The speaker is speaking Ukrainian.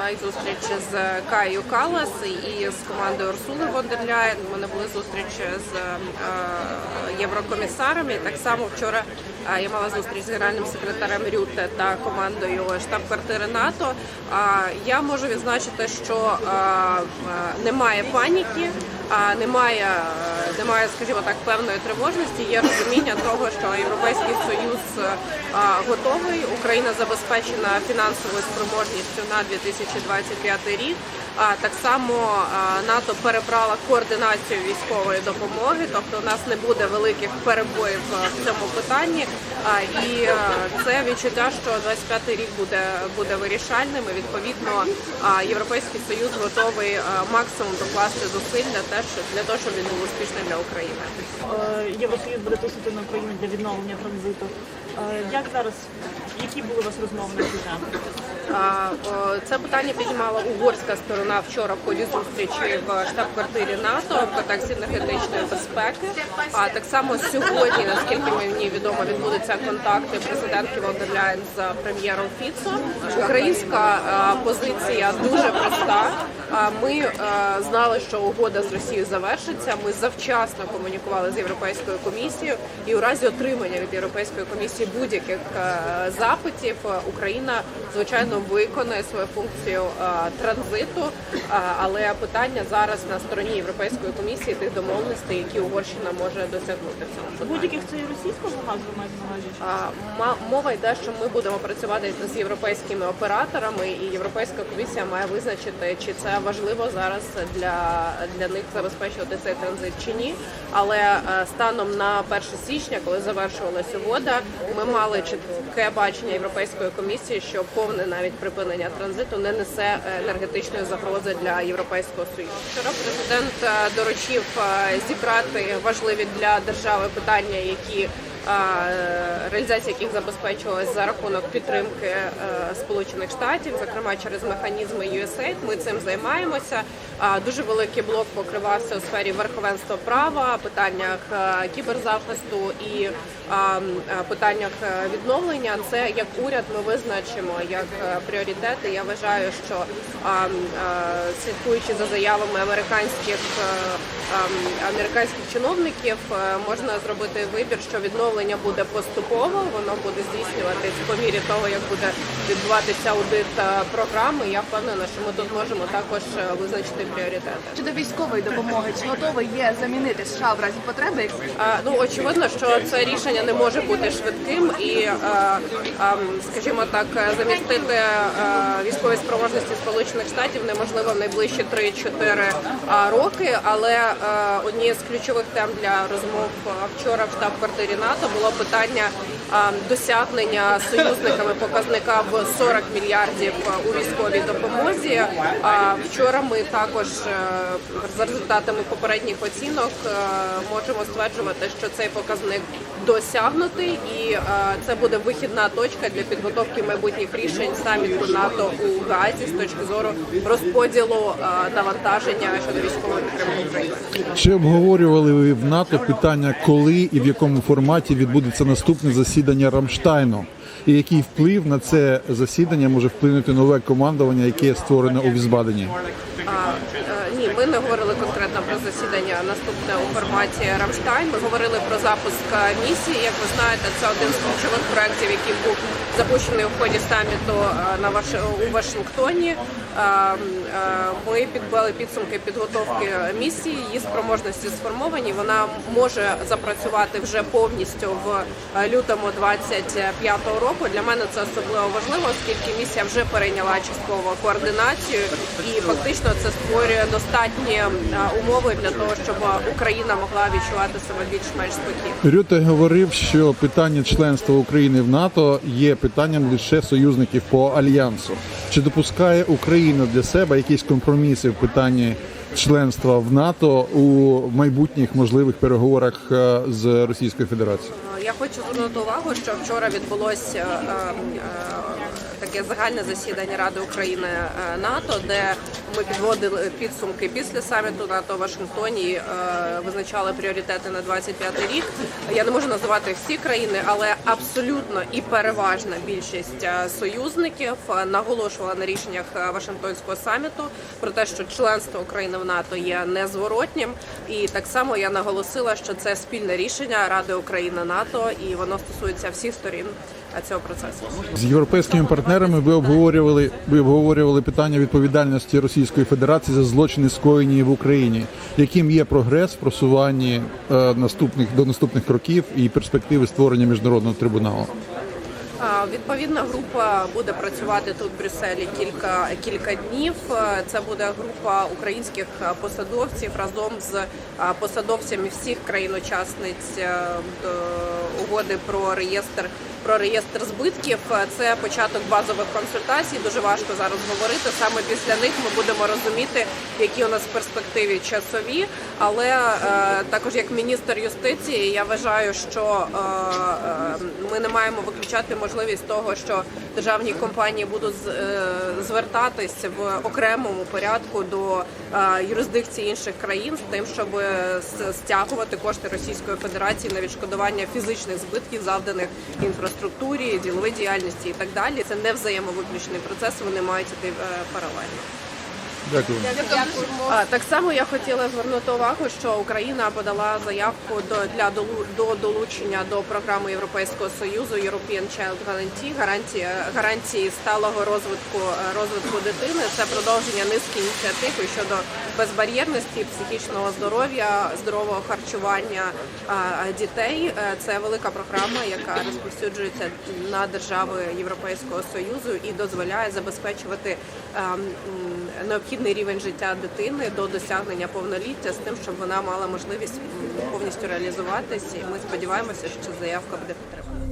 була зустріч з Каю Калас і з командою Урсули фон дер Ляєн. У мене були зустрічі з е, єврокомісарами. Так само вчора е, я мала зустріч з генеральним секретарем Рюте та командою штаб-квартири НАТО. Я можу відзначити, що е, немає паніки, немає, немає, скажімо так, певної тривожності. Є розуміння того, що Європейський Союз е, готовий. Україна забезпечена фінансовою спроможністю на 2025 рік. Так само НАТО перебрала координацію військової допомоги, тобто у нас не буде великих перебоїв в цьому питанні. І це відчуття, що 25-й рік буде буде вирішальним. І, Відповідно, Європейський Союз готовий максимум докласти зусиль для те, що для того, щоб він був успішним для України. Е, Євросоюз буде тиснути на Україну для відновлення транзиту. Е, Як зараз, які були у вас розмови на о, Це питання піднімала угорська сторона вчора в ході зустрічі в штаб-квартирі НАТО в контексті енергетичної безпеки. А так само сьогодні, наскільки мені відомо, відбудуться контакти президентки Вон з прем'єром Фіцо. Українська позиція дуже проста. Ми е, знали, що угода з Росією завершиться. Ми завчасно комунікували з Європейською комісією, і у разі отримання від Європейської комісії будь-яких е, запитів е, Україна звичайно виконує свою функцію е, транзиту. Але питання зараз на стороні Європейської комісії тих домовленостей, які Угорщина може досягнути в цьому питанні. Будь-яких це і російського газу мають на увазі? Мова йде, що ми будемо працювати з європейськими операторами, і Європейська комісія має визначити, чи це важливо зараз для, для них забезпечувати цей транзит чи ні. Але станом на 1 січня, коли завершувалася угода, ми мали чітке бачення Європейської комісії, що повне навіть припинення транзиту не несе е, енергетичної загрози для європейського союзу. Вчора президент е, доручив е, зібрати важливі для держави питання, які реалізація яких забезпечувалась за рахунок підтримки е, Сполучених Штатів, зокрема через механізми USAID. Ми цим займаємося. Дуже великий блок покривався у сфері верховенства права, питаннях е, кіберзахисту і е, питаннях е, відновлення. Це як уряд ми визначимо як е, пріоритети. Я вважаю, що е, слідкуючи за заявами американських е, американських чиновників, е, можна зробити вибір, що відновлення буде поступово, воно буде здійснюватись по мірі того, як буде відбуватися аудит е, програми. Я впевнена, що ми тут можемо також е, визначити пріоритети. Щодо військової допомоги, чи готовий є замінити США в разі потреби? А, Ну очевидно, що це рішення не може бути швидким і, е, ем, скажімо так, е, замістити е, військові спроможності Сполучених Штатів неможливо в найближчі 3-4 роки. Але е, однією з ключових тем для розмов е, вчора в штаб-квартирі НАТО було питання досягнення союзниками показника в 40 мільярдів е, у військовій допомозі. Вчора ми також е, за результатами попередніх оцінок е, можемо стверджувати, що цей показник досягнутий, і це буде вихідна точка для підготовки майбутніх рішень саміту НАТО у Газі з точки зору розподілу навантаження щодо військової підтримки України. Чи обговорювали ви в НАТО питання, коли і в якому форматі відбудеться наступне засідання Рамштайну? І який вплив на це засідання може вплинути нове командування, яке створено у Візбадені? Е, ні, ми не говорили конкретно про засідання наступне у форматі Рамштайн. Ми говорили про запуск е, місії. Як ви знаєте, це один з ключових проєктів, який був запущений у ході саміту е, на Ваш... у Вашингтоні. Е, е, Ми підбили підсумки підготовки місії. Її спроможності сформовані. Вона може запрацювати вже повністю в лютому 25-го року. Для мене це особливо важливо, оскільки місія вже перейняла частково координацію, і фактично це створює достатні умови для того, щоб Україна могла відчувати себе більш-менш спокійно. Рюте говорив, що питання членства України в НАТО є питанням лише союзників по альянсу. Чи допускає Україна для себе якісь компроміси в питанні членства в НАТО у майбутніх можливих переговорах е, з Російською Федерацією? Я хочу звернути увагу, що вчора відбулося е, е, таке загальне засідання Ради України е, НАТО, де ми підводили підсумки після саміту НАТО в Вашингтоні, е, визначали пріоритети на 25 рік. Я не можу називати всі країни, але абсолютно і переважна більшість е, союзників е, наголошувала на рішеннях е, Вашингтонського саміту про те, що членство України в НАТО є незворотнім. І так само я наголосила, що це спільне рішення Ради України НАТО, і воно стосується всіх сторін цього процесу. З європейськими партнерами ви обговорювали ви обговорювали питання відповідальності Російської Федерації за злочини скоєні в Україні. Яким є прогрес в просуванні е, наступних до наступних років і перспективи створення міжнародного трибуналу? Відповідна група буде працювати тут в Брюсселі кілька кілька днів. Е, Це буде група українських посадовців разом з е, посадовцями всіх країн-учасниць е, угоди про реєстр про реєстр збитків. Це початок базових консультацій. Дуже важко зараз говорити. Саме після них ми будемо розуміти, які у нас в перспективі часові. Але е, також як міністр юстиції я вважаю, що е, е, ми не маємо виключати можливість того, що державні компанії будуть звертатись в окремому порядку до юрисдикції інших країн з тим, щоб стягувати кошти Російської Федерації на відшкодування фізичних збитків, завданих інфраструктурі, діловій діяльності і так далі. Це не взаємовиключний процес. Вони мають іти е, паралельно. Дякую. А, Так само я хотіла звернути увагу, що Україна подала заявку до для долу- до долучення до програми Європейського союзу European Child Guarantee, гарантії гарантії сталого розвитку е, розвитку дитини. Це продовження низки ініціатив щодо безбар'єрності, психічного здоров'я, здорового харчування дітей. Е, Це велика програма, яка розповсюджується на держави Європейського союзу і дозволяє забезпечувати ем, необхідний рівень життя дитини до досягнення повноліття з тим, щоб вона мала можливість повністю реалізуватись. І ми сподіваємося, що заявка буде підтримана.